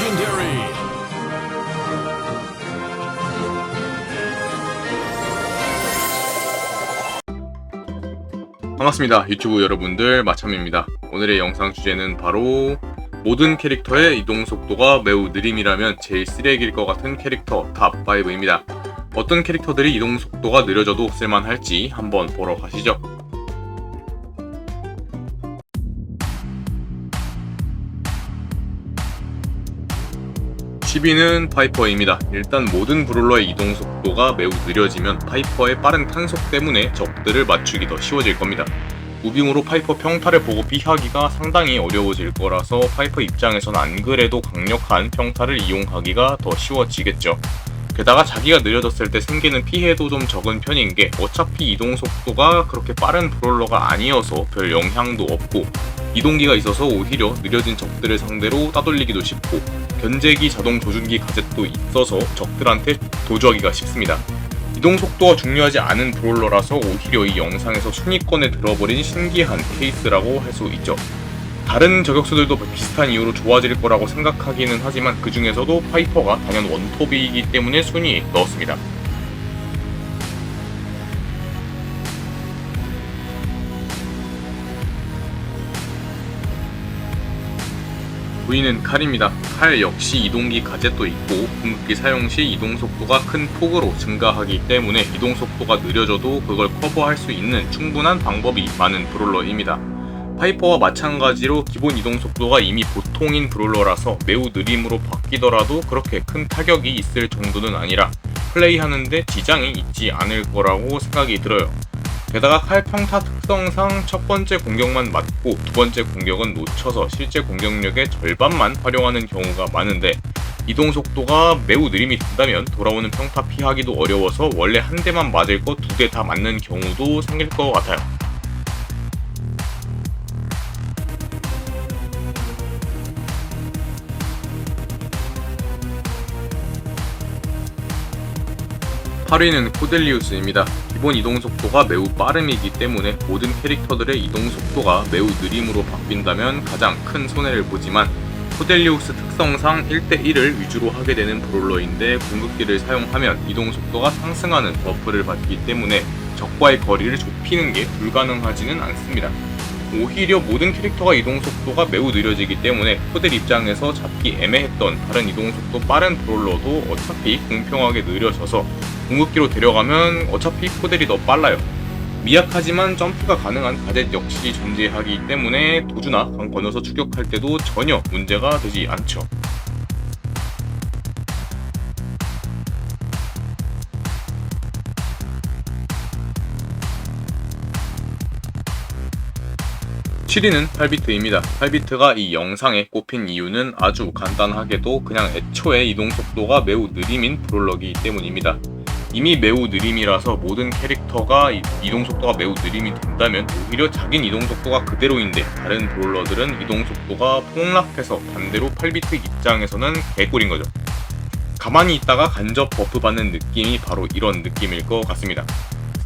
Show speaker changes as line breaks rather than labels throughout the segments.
Legendary.
반갑습니다. 유튜브 여러분들 마참입니다. 오늘의 영상 주제는 바로 모든 캐릭터의 이동 속도가 매우 느림이라면 제일 쓰레기일 것 같은 캐릭터 탑 5입니다. 어떤 캐릭터들이 이동 속도가 느려져도 쓸만할지 한번 보러 가시죠. 10위는 파이퍼입니다. 일단 모든 브롤러의 이동 속도가 매우 느려지면 파이퍼의 빠른 탄속 때문에 적들을 맞추기 더 쉬워질 겁니다. 무빙으로 파이퍼 평타를 보고 피하기가 상당히 어려워질 거라서 파이퍼 입장에선 안 그래도 강력한 평타를 이용하기가 더 쉬워지겠죠. 게다가 자기가 느려졌을 때 생기는 피해도 좀 적은 편인 게 어차피 이동 속도가 그렇게 빠른 브롤러가 아니어서 별 영향도 없고 이동기가 있어서 오히려 느려진 적들을 상대로 따돌리기도 쉽고 견제기 자동 조준기 가젯도 있어서 적들한테 도주하기가 쉽습니다. 이동 속도가 중요하지 않은 브롤러라서 오히려 이 영상에서 순위권에 들어버린 신기한 케이스라고 할 수 있죠. 다른 저격수들도 비슷한 이유로 좋아질 거라고 생각하기는 하지만 그 중에서도 파이퍼가 단연 원톱이기 때문에 순위에 넣었습니다. 부인은 칼입니다. 칼 역시 이동기 가젯도 있고 궁극기 사용 시 이동 속도가 큰 폭으로 증가하기 때문에 이동 속도가 느려져도 그걸 커버할 수 있는 충분한 방법이 많은 브롤러입니다. 파이퍼와 마찬가지로 기본 이동 속도가 이미 보통인 브롤러라서 매우 느림으로 바뀌더라도 그렇게 큰 타격이 있을 정도는 아니라 플레이하는데 지장이 있지 않을 거라고 생각이 들어요. 게다가 칼 평타 특성상 첫 번째 공격만 맞고 두 번째 공격은 놓쳐서 실제 공격력의 절반만 활용하는 경우가 많은데 이동 속도가 매우 느림이 된다면 돌아오는 평타 피하기도 어려워서 원래 한 대만 맞을 거 두 대 다 맞는 경우도 생길 것 같아요. (8위는) 코델리우스입니다. 기본 이동 속도가 매우 빠름이기 때문에 모든 캐릭터들의 이동 속도가 매우 느림으로 바뀐다면 가장 큰 손해를 보지만 코델리우스 특성상 1대1을 위주로 하게 되는 브롤러인데 궁극기를 사용하면 이동 속도가 상승하는 버프를 받기 때문에 적과의 거리를 좁히는 게 불가능하지는 않습니다. 오히려 모든 캐릭터가 이동 속도가 매우 느려지기 때문에 코델 입장에서 잡기 애매했던 다른 이동 속도 빠른 브롤러도 어차피 공평하게 느려져서 궁극기로 데려가면 어차피 코델이 더 빨라요. 미약하지만 점프가 가능한 가젯 역시 존재하기 때문에 도주나 강 건너서 추격할 때도 전혀 문제가 되지 않죠. 7위는 8비트입니다. 8비트가 이 영상에 꼽힌 이유는 아주 간단하게도 그냥 애초에 이동 속도가 매우 느림인 브롤러기 때문입니다. 이미 매우 느림이라서 모든 캐릭터가 이동 속도가 매우 느림이 된다면 오히려 자긴 이동 속도가 그대로인데 다른 브롤러들은 이동 속도가 폭락해서 반대로 8비트 입장에서는 개꿀인 거죠. 가만히 있다가 간접 버프 받는 느낌이 바로 이런 느낌일 것 같습니다.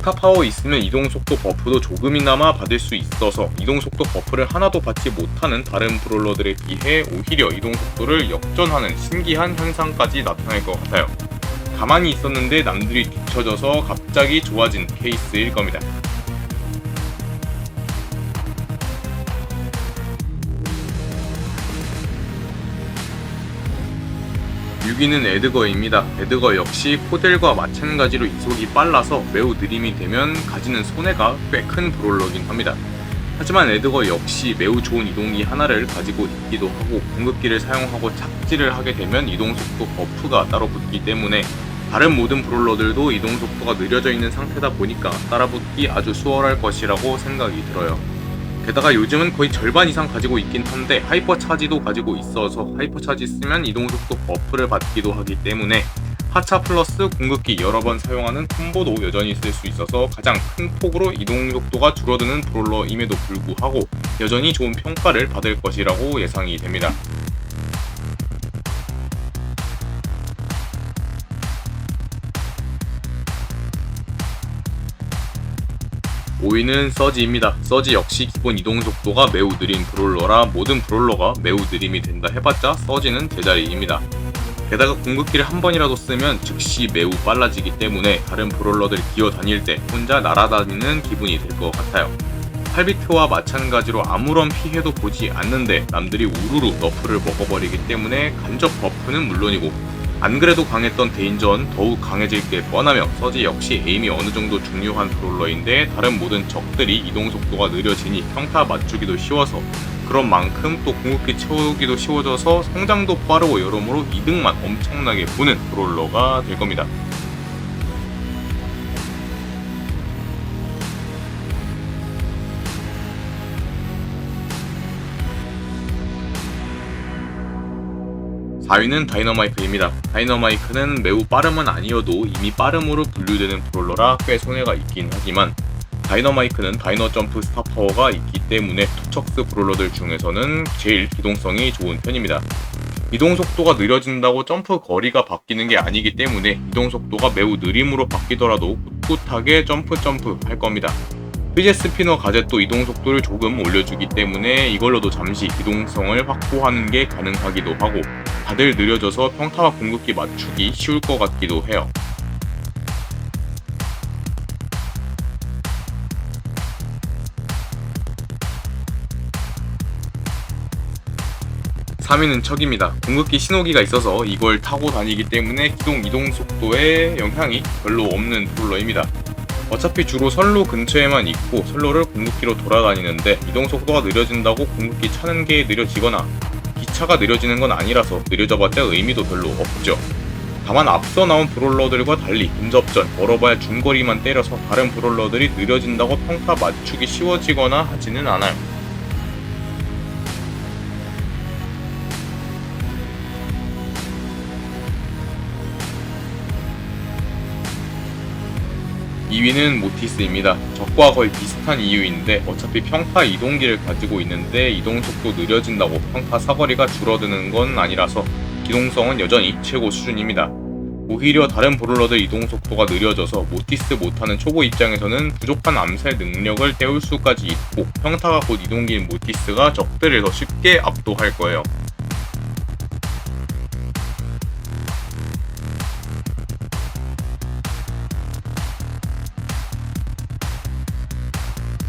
스타파워 있으면 이동속도 버프도 조금이나마 받을 수 있어서 이동속도 버프를 하나도 받지 못하는 다른 브롤러들에 비해 오히려 이동속도를 역전하는 신기한 현상까지 나타날 것 같아요. 가만히 있었는데 남들이 뒤쳐져서 갑자기 좋아진 케이스일 겁니다. 6위는 에드거입니다. 에드거 역시 포델과 마찬가지로 이속이 빨라서 매우 느림이 되면 가지는 손해가 꽤 큰 브롤러긴 합니다. 하지만 에드거 역시 매우 좋은 이동기 하나를 가지고 있기도 하고 공급기를 사용하고 착지를 하게 되면 이동속도 버프가 따로 붙기 때문에 다른 모든 브롤러들도 이동속도가 느려져 있는 상태다 보니까 따라붙기 아주 수월할 것이라고 생각이 들어요. 게다가 요즘은 거의 절반 이상 가지고 있긴 한데 하이퍼 차지도 가지고 있어서 하이퍼 차지 쓰면 이동속도 버프를 받기도 하기 때문에 하차 플러스 궁극기 여러 번 사용하는 콤보도 여전히 쓸 수 있어서 가장 큰 폭으로 이동 속도가 줄어드는 브롤러임에도 불구하고 여전히 좋은 평가를 받을 것이라고 예상이 됩니다. 5위는 서지입니다. 서지 역시 기본 이동 속도가 매우 느린 브롤러라 모든 브롤러가 매우 느림이 된다 해봤자 서지는 제자리입니다. 게다가 궁극기를 한 번이라도 쓰면 즉시 매우 빨라지기 때문에 다른 브롤러들 기어 다닐 때 혼자 날아다니는 기분이 될 것 같아요. 8비트와 마찬가지로 아무런 피해도 보지 않는데 남들이 우르르 너프를 먹어버리기 때문에 간접 버프는 물론이고 안 그래도 강했던 데인저는 더욱 강해질 게 뻔하며 서지 역시 에임이 어느 정도 중요한 브롤러인데 다른 모든 적들이 이동 속도가 느려지니 평타 맞추기도 쉬워서 그런 만큼 또 궁극기 채우기도 쉬워져서 성장도 빠르고 여러모로 이득만 엄청나게 보는 브롤러가 될 겁니다. 사위는 다이너마이크입니다. 다이너마이크는 매우 빠름은 아니어도 이미 빠름으로 분류되는 브롤러라 꽤 손해가 있긴 하지만 다이너마이크는 다이너 점프 스타 파워가 있기 때문에 투척스 브롤러들 중에서는 제일 기동성이 좋은 편입니다. 이동 속도가 느려진다고 점프 거리가 바뀌는 게 아니기 때문에 이동 속도가 매우 느림으로 바뀌더라도 꿋꿋하게 점프 점프 할 겁니다. 피제 스피너 가젯도 이동 속도를 조금 올려주기 때문에 이걸로도 잠시 기동성을 확보하는 게 가능하기도 하고 다들 느려져서 평타와 궁극기 맞추기 쉬울 것 같기도 해요. 3위는 척입니다. 궁극기 신호기가 있어서 이걸 타고 다니기 때문에 기동 이동 속도에 영향이 별로 없는 브롤러입니다. 어차피 주로 선로 근처에만 있고 선로를 궁극기로 돌아다니는데 이동 속도가 느려진다고 궁극기 차는 게 느려지거나 기차가 느려지는 건 아니라서 느려져봤자 의미도 별로 없죠. 다만 앞서 나온 브롤러들과 달리 근접전, 멀어봐야 중거리만 때려서 다른 브롤러들이 느려진다고 평타 맞추기 쉬워지거나 하지는 않아요. 2위는 모티스입니다. 적과 거의 비슷한 이유인데 어차피 평타 이동기를 가지고 있는데 이동 속도 느려진다고 평타 사거리가 줄어드는 건 아니라서 기동성은 여전히 최고 수준입니다. 오히려 다른 브롤러들 이동 속도가 느려져서 모티스 못하는 초보 입장에서는 부족한 암살 능력을 때울 수까지 있고 평타가 곧 이동기인 모티스가 적들을 더 쉽게 압도할 거예요.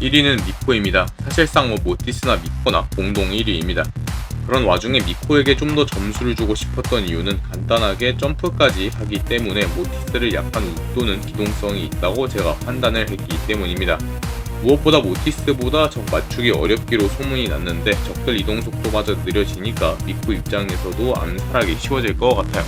1위는 미코입니다. 사실상 뭐 모티스나 미코나 공동 1위입니다. 그런 와중에 미코에게 좀 더 점수를 주고 싶었던 이유는 간단하게 점프까지 하기 때문에 모티스를 약간 웃도는 기동성이 있다고 제가 판단을 했기 때문입니다. 무엇보다 모티스보다 적 맞추기 어렵기로 소문이 났는데 적들 이동 속도마저 느려지니까 미코 입장에서도 암살하기 쉬워질 것 같아요.